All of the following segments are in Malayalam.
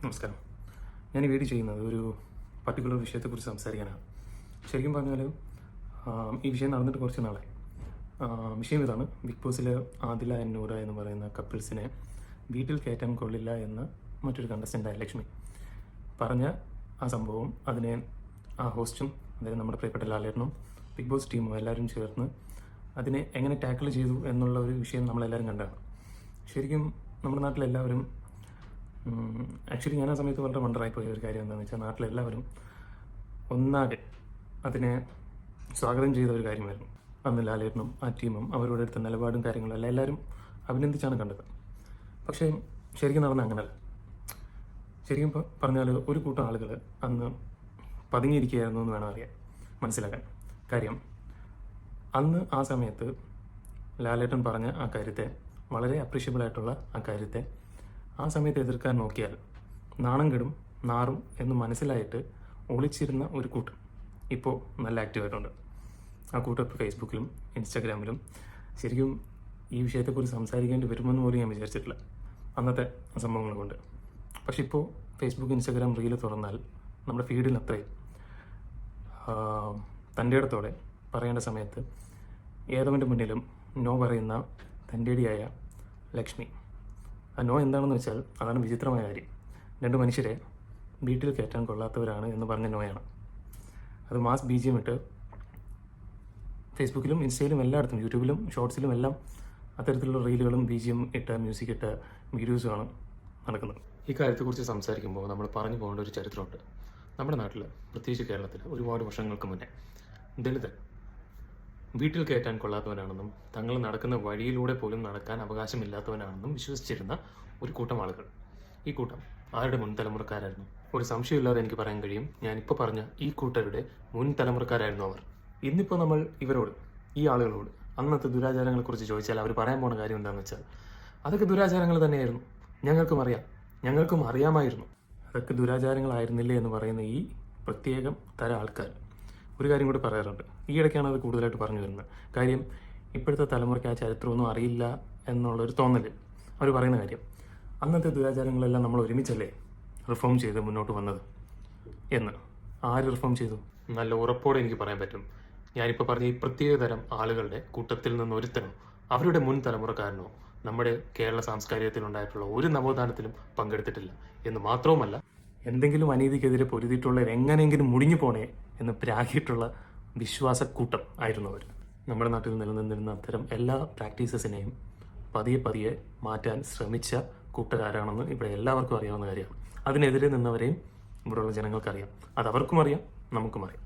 നമസ്കാരം. ഞാൻ ഈ വീഡിയോ ചെയ്യുന്നത് ഒരു പർട്ടിക്കുലർ വിഷയത്തെക്കുറിച്ച് സംസാരിക്കാനാണ്. ശരിക്കും പറഞ്ഞാൽ ഈ വിഷയം നടന്നിട്ട് കുറച്ച് നാളെ വിഷയം ഇതാണ്. ബിഗ് ബോസിൽ ആദില എന്നൂറ എന്ന് പറയുന്ന കപ്പിൾസിനെ വീട്ടിൽ കയറ്റാൻ കൊള്ളില്ല എന്ന് മറ്റൊരു കണ്ടസ്റ്റന്റായ ലക്ഷ്മി പറഞ്ഞ ആ സംഭവം അതിനെ ആ ഹോസ്റ്റും അതായത് നമ്മുടെ പ്രിയപ്പെട്ട ലാലേട്ടനും ബിഗ് ബോസ് ടീമും എല്ലാവരും ചേർന്ന് അതിനെ എങ്ങനെ ടാക്കിൾ ചെയ്തു എന്നുള്ള ഒരു വിഷയം നമ്മളെല്ലാവരും കണ്ടതാണ് ശരിക്കും നമ്മുടെ നാട്ടിലെല്ലാവരും ആക്ച്വലി ഞാൻ ആ സമയത്ത് വളരെ വണ്ടറായി പോയ ഒരു കാര്യം എന്താണെന്ന് വെച്ചാൽ നാട്ടിലെല്ലാവരും ഒന്നാകെ അതിനെ സ്വാഗതം ചെയ്ത ഒരു കാര്യമായിരുന്നു. അന്ന് ലാലേട്ടനും ആ ടീമും അവരോട് എടുത്ത നിലപാടും കാര്യങ്ങളും എല്ലാം എല്ലാവരും അഭിനന്ദിച്ചാണ് കണ്ടത്. പക്ഷേ ശരിക്കും നടന്ന അങ്ങനല്ല. ശരിക്കും പറഞ്ഞാൽ ഒരു കൂട്ടം ആളുകൾ അന്ന് പതുങ്ങിയിരിക്കുകയായിരുന്നു എന്ന് വേണം അറിയാൻ മനസ്സിലാക്കാൻ. കാര്യം അന്ന് ആ സമയത്ത് ലാലേട്ടൻ പറഞ്ഞ ആ കാര്യത്തെ വളരെ അപ്രീഷ്യബിൾ ആയിട്ടുള്ള ആ കാര്യത്തെ ആ സമയത്ത് എതിർക്കാൻ നോക്കിയാൽ നാണം കെടും നാറും എന്ന് മനസ്സിലായിട്ട് ഒളിച്ചിരുന്ന ഒരു കൂട്ടം ഇപ്പോൾ നല്ല ആക്റ്റീവായിട്ടുണ്ട്. ആ കൂട്ടം ഇപ്പോൾ ഫേസ്ബുക്കിലും ഇൻസ്റ്റാഗ്രാമിലും ശരിക്കും ഈ വിഷയത്തെക്കുറിച്ച് സംസാരിക്കേണ്ടി വരുമെന്ന് പോലും ഞാൻ വിചാരിച്ചിട്ടില്ല. അന്നത്തെ സംഭവങ്ങൾ കൊണ്ട് പക്ഷെ ഇപ്പോൾ ഫേസ്ബുക്ക് ഇൻസ്റ്റാഗ്രാം റീൽ തുറന്നാൽ നമ്മുടെ ഫീഡിൽ അത്രയും തന്റെ ഇടത്തോടെ പറയേണ്ട സമയത്ത് ഏതവന്റെ മുന്നിലും നോ പറയുന്ന തന്റെടിയായ ലക്ഷ്മി. ആ നോ എന്താണെന്ന് വെച്ചാൽ അതാണ് വിചിത്രമായ കാര്യം. രണ്ട് മനുഷ്യരെ വീട്ടിൽ കയറ്റാൻ കൊള്ളാത്തവരാണ് എന്ന് പറഞ്ഞ നോയാണ്. അത് മാസ് ബി ജി എം ഇട്ട് ഫേസ്ബുക്കിലും ഇൻസ്റ്റയിലും എല്ലായിടത്തും യൂട്യൂബിലും ഷോർട്സിലും എല്ലാം അത്തരത്തിലുള്ള റീലുകളും ബി ജി എം ഇട്ട മ്യൂസിക് ഇട്ട വീഡിയോസുമാണ് നടക്കുന്നത്. ഈ കാര്യത്തെക്കുറിച്ച് സംസാരിക്കുമ്പോൾ നമ്മൾ പറഞ്ഞു പോകേണ്ട ഒരു ചരിത്രമുണ്ട്. നമ്മുടെ നാട്ടിൽ പ്രത്യേകിച്ച് കേരളത്തിൽ ഒരുപാട് വർഷങ്ങൾക്ക് മുന്നേ ദളിതൻ വീട്ടിൽ കയറ്റാൻ കൊള്ളാത്തവനാണെന്നും തങ്ങൾ നടക്കുന്ന വഴിയിലൂടെ പോലും നടക്കാൻ അവകാശമില്ലാത്തവനാണെന്നും വിശ്വസിച്ചിരുന്ന ഒരു കൂട്ടം ആളുകൾ. ഈ കൂട്ടം ആരുടെ മുൻ തലമുറക്കാരായിരുന്നു ഒരു സംശയമില്ലാതെ എനിക്ക് പറയാൻ കഴിയും. ഞാനിപ്പോൾ പറഞ്ഞ ഈ കൂട്ടരുടെ മുൻ തലമുറക്കാരായിരുന്നു അവർ. ഇന്നിപ്പോൾ നമ്മൾ ഇവരോട് ഈ ആളുകളോട് അന്നത്തെ ദുരാചാരങ്ങളെക്കുറിച്ച് ചോദിച്ചാൽ അവർ പറയാൻ പോണ കാര്യം എന്താണെന്ന് വെച്ചാൽ അതൊക്കെ ദുരാചാരങ്ങൾ തന്നെയായിരുന്നു. ഞങ്ങൾക്കും അറിയാം. ഞങ്ങൾക്കും അറിയാമായിരുന്നു. അതൊക്കെ ദുരാചാരങ്ങളായിരുന്നില്ലേ എന്ന് പറയുന്ന ഈ പ്രത്യേകം തരം ആൾക്കാർ. ഒരു കാര്യം കൂടി പറയാറുണ്ട്. ഈ ഇടയ്ക്കാണ് അത് കൂടുതലായിട്ട് പറഞ്ഞു വരുന്നത് കാര്യം ഇപ്പോഴത്തെ തലമുറയ്ക്ക് ആ ചരിത്രമൊന്നും അറിയില്ല എന്നുള്ളൊരു തോന്നൽ അവർ പറയുന്ന കാര്യം അന്നത്തെ ദുരാചാരങ്ങളെല്ലാം നമ്മൾ ഒരുമിച്ചല്ലേ റിഫോം ചെയ്ത് മുന്നോട്ട് വന്നത്? എന്ന്. ആര് റിഫോം ചെയ്തു? നല്ല ഉറപ്പോടെ എനിക്ക് പറയാൻ പറ്റും. ഞാനിപ്പോൾ പറഞ്ഞ ഈ പ്രത്യേക തരം ആളുകളുടെ കൂട്ടത്തിൽ നിന്ന് ഒരുത്തരം അവരുടെ മുൻ തലമുറക്കാരനോ നമ്മുടെ കേരള സാംസ്കാരികത്തിലുണ്ടായിട്ടുള്ള ഒരു നവോത്ഥാനത്തിലും പങ്കെടുത്തിട്ടില്ല. എന്ന് മാത്രവുമല്ല എന്തെങ്കിലും അനീതിക്കെതിരെ പൊരുതിയിട്ടുള്ളവർ എങ്ങനെയെങ്കിലും മുടിഞ്ഞു പോണേ എന്ന് പ്രാഗിയിട്ടുള്ള വിശ്വാസക്കൂട്ടം ആയിരുന്നു അവർ. നമ്മുടെ നാട്ടിൽ നിലനിന്നിരുന്ന അത്തരം എല്ലാ പ്രാക്ടീസസിനെയും പതിയെ പതിയെ മാറ്റാൻ ശ്രമിച്ച കൂട്ടരാരാണെന്ന് ഇവിടെ എല്ലാവർക്കും അറിയാവുന്ന കാര്യമാണ്. അതിനെതിരെ നിന്നവരെയും ഇവിടെയുള്ള ജനങ്ങൾക്കറിയാം. അത് അവർക്കും അറിയാം നമുക്കും അറിയാം.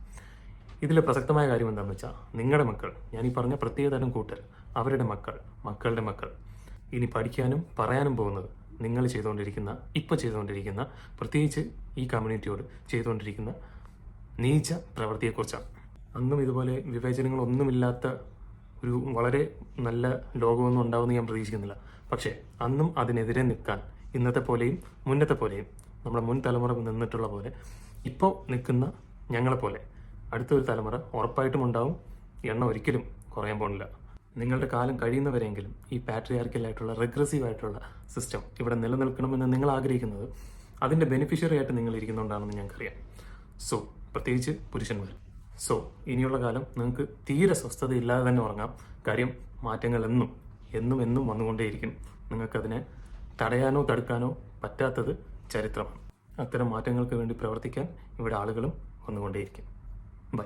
ഇതിലെ പ്രസക്തമായ കാര്യം എന്താണെന്ന് വെച്ചാൽ നിങ്ങളുടെ മക്കൾ ഞാൻ ഈ പറഞ്ഞ പ്രത്യേകതരം കൂട്ടർ അവരുടെ മക്കൾ മക്കളുടെ മക്കൾ ഇനി പഠിക്കാനും പറയാനും പോകുന്നത് നിങ്ങൾ ചെയ്തുകൊണ്ടിരിക്കുന്ന ഇപ്പോൾ ചെയ്തുകൊണ്ടിരിക്കുന്ന പ്രത്യേകിച്ച് ഈ കമ്മ്യൂണിറ്റിയോട് ചെയ്തുകൊണ്ടിരിക്കുന്ന നീച്ച പ്രവൃത്തിയെക്കുറിച്ചാണ്. അന്നും ഇതുപോലെ വിവേചനങ്ങളൊന്നുമില്ലാത്ത ഒരു വളരെ നല്ല ലോകമൊന്നും ഉണ്ടാവുമെന്ന് ഞാൻ പ്രതീക്ഷിക്കുന്നില്ല. പക്ഷേ അന്നും അതിനെതിരെ നിൽക്കാൻ ഇന്നത്തെ പോലെയും മുന്നത്തെ പോലെയും നമ്മുടെ മുൻ തലമുറ നിന്നിട്ടുള്ള പോലെ ഇപ്പോൾ നിൽക്കുന്ന ഞങ്ങളെപ്പോലെ അടുത്തൊരു തലമുറ ഉറപ്പായിട്ടും ഉണ്ടാവും. എണ്ണ ഒരിക്കലും കുറയാൻ പോകുന്നില്ല. നിങ്ങളുടെ കാലം കഴിയുന്നവരെങ്കിലും ഈ പാട്രിയാർക്കലായിട്ടുള്ള റെഗ്രസീവ് ആയിട്ടുള്ള സിസ്റ്റം ഇവിടെ നിലനിൽക്കണമെന്ന് നിങ്ങൾ ആഗ്രഹിക്കുന്നത് അതിന്റെ ബെനിഫിഷ്യറി ആയിട്ട് നിങ്ങൾ ഇരിക്കുന്നുണ്ടാണെന്ന് ഞങ്ങൾക്കറിയാം. സോ പ്രത്യേകിച്ച് പുരുഷന്മാർ. സോ ഇനിയുള്ള കാലം നിങ്ങൾക്ക് തീരെ സ്വസ്ഥത ഇല്ലാതെ തന്നെ ഉറങ്ങാം. കാര്യം മാറ്റങ്ങൾ എന്നും എന്നും എന്നും വന്നുകൊണ്ടേയിരിക്കും. നിങ്ങൾക്കതിനെ തടയാനോ തടുക്കാനോ പറ്റാത്തത് ചരിത്രമാണ്. അത്തരം മാറ്റങ്ങൾക്ക് വേണ്ടി പ്രവർത്തിക്കാൻ ഇവിടെ ആളുകളും വന്നുകൊണ്ടേയിരിക്കും. ബൈ